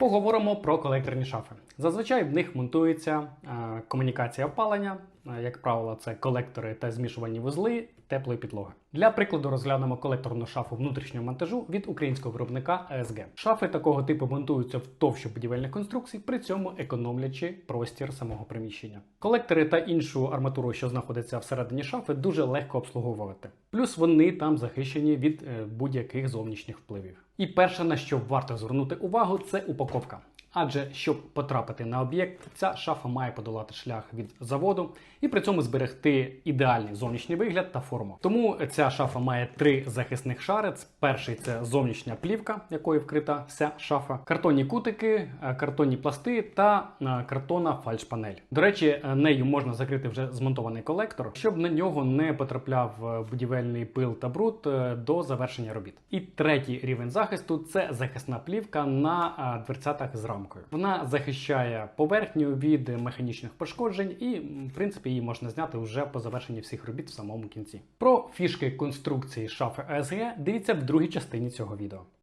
Поговоримо про колекторні шафи. Зазвичай в них монтується е, комунікація опалення. Е, Як правило, це колектори та змішувальні вузли теплої підлоги. Для прикладу розглянемо колекторну шафу внутрішнього монтажу від українського виробника ESG. Шафи такого типу монтуються в товщу будівельних конструкцій, при цьому економлячи простір самого приміщення. Колектори та іншу арматуру, що знаходиться всередині шафи, дуже легко обслуговувати. Плюс вони там захищені від е, будь-яких зовнішніх впливів. І перше, на що варто звернути увагу, це упаковка. Адже щоб потрапити на об'єкт, ця шафа має подолати шлях від заводу і при цьому зберегти ідеальний зовнішній вигляд та форму. Тому ця шафа має три захисних шари. Перший це зовнішня плівка, якою вкрита вся шафа, картонні кутики, е, картонні пласти та е, картонна фальшпанель. До речі, е, нею можна закрити вже змонтований колектор, щоб на нього не потрапляв будівельний пил та бруд до завершення робіт. І третій рівень захисту це захисна плівка на дверцятах з рамкою. Вона захищає поверхню від механічних пошкоджень, і в принципі її можна зняти вже по завершенні всіх робіт в самому кінці. Про фішки конструкції шафи АСГ дивіться в другій частині цього відео.